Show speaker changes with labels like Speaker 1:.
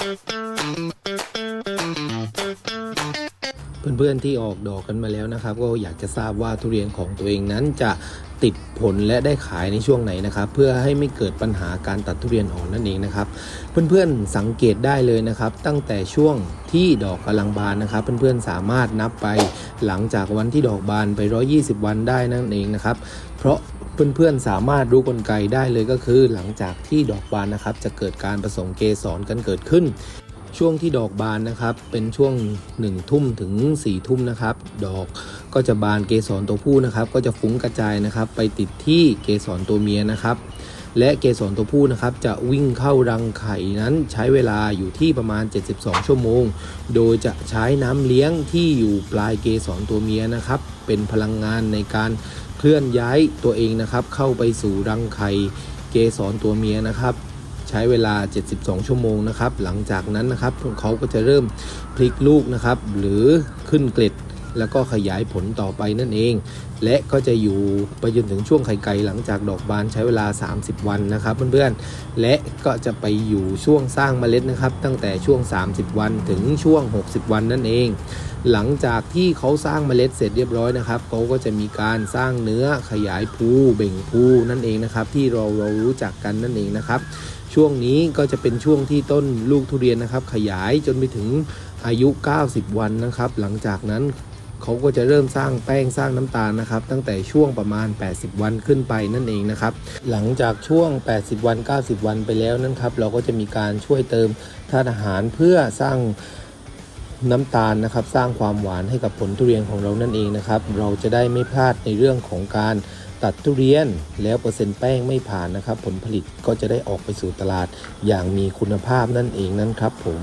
Speaker 1: Thank you. เพื่อนๆที่ออกดอกกันมาแล้วนะครับ ก็อยากจะทราบว่าทุเรียนของตัวเองนั้นจะติดผลและได้ขายในช่วงไหนนะครับ เพื่อให้ไม่เกิดปัญหาการตัดทุเรียนอ่อนนั่นเองนะครับ เพื่อนๆสังเกตได้เลยนะครับ ตั้งแต่ช่วงที่ดอกกำลังบานนะครับ เพื่อนๆสามารถนับไปหลังจากวันที่ดอกบานไป 120 วันได้นั่นเองนะครับ เพราะเพื่อนๆสามารถรู้กลไกได้เลยก็คือ หลังจากที่ดอกบานนะครับ จะเกิดการผสมเกสรกันเกิดขึ้น ช่วงที่ดอกบานนะครับ เป็นช่วง1ทุ่มถึง4ทุ่มนะครับ ดอกก็จะบานเกสรตัวผู้นะครับ ก็จะฟุ้งกระจายนะครับ ไปติดที่เกสรตัวเมียนะครับ และเกสรตัวผู้นะครับ จะวิ่งเข้ารังไข่นั้นใช้เวลาอยู่ที่ประมาณ 72 ชั่วโมง โดยจะใช้น้ำเลี้ยงที่อยู่ปลายเกสรตัวเมียนะครับ เป็นพลังงานในการเคลื่อนย้ายตัวเองนะครับ เข้าไปสู่รังไข่เกสรตัวเมียนะครับ ใช้เวลา 72 ชั่วโมงนะครับ หลังจากนั้นนะครับเขาก็จะเริ่มพลิกลูกนะครับ หรือขึ้นเกล็ดแล้วก็ขยายผลต่อไปนั่นเอง และก็จะอยู่ไปจนถึงช่วงไข่ไก่หลังจากดอกบานใช้เวลา 30 วันนะครับเพื่อนๆ และก็จะไปอยู่ช่วงสร้างเมล็ดนะครับ ตั้งแต่ช่วง 30 วันถึงช่วง 60 วันนั่นเอง หลังจากที่เขาสร้างเมล็ดเสร็จเรียบร้อยนะครับเขาก็จะมีการสร้างเนื้อขยายภูเบ่งภูนั่นเองนะครับ ที่เราเรารู้จักกันนั่นเองนะครับ ช่วงนี้ก็จะเป็นช่วงที่ต้นลูกทุเรียนนะครับ ขยายจนไปถึงอายุ 90 วันนะครับ หลังจากนั้นเขาก็จะเริ่มสร้างแป้งสร้างน้ำตาลนะครับ ตั้งแต่ช่วงประมาณ 80 วันขึ้นไปนั่นเองนะครับ หลังจากช่วง 80 วัน 90 วันไปแล้วนั้นครับ เราก็จะมีการช่วยเติมธาตุอาหารเพื่อสร้างน้ำตาลนะครับ สร้างความหวานให้กับผลทุเรียนของเรานั่นเองนะครับ เราจะได้ไม่พลาดในเรื่องของการ ตัดทุเรียนแล้วเปอร์เซ็นต์แป้งไม่ผ่านนะครับ ผลผลิตก็จะได้ออกไปสู่ตลาดอย่างมีคุณภาพนั่นเองนั่นครับผม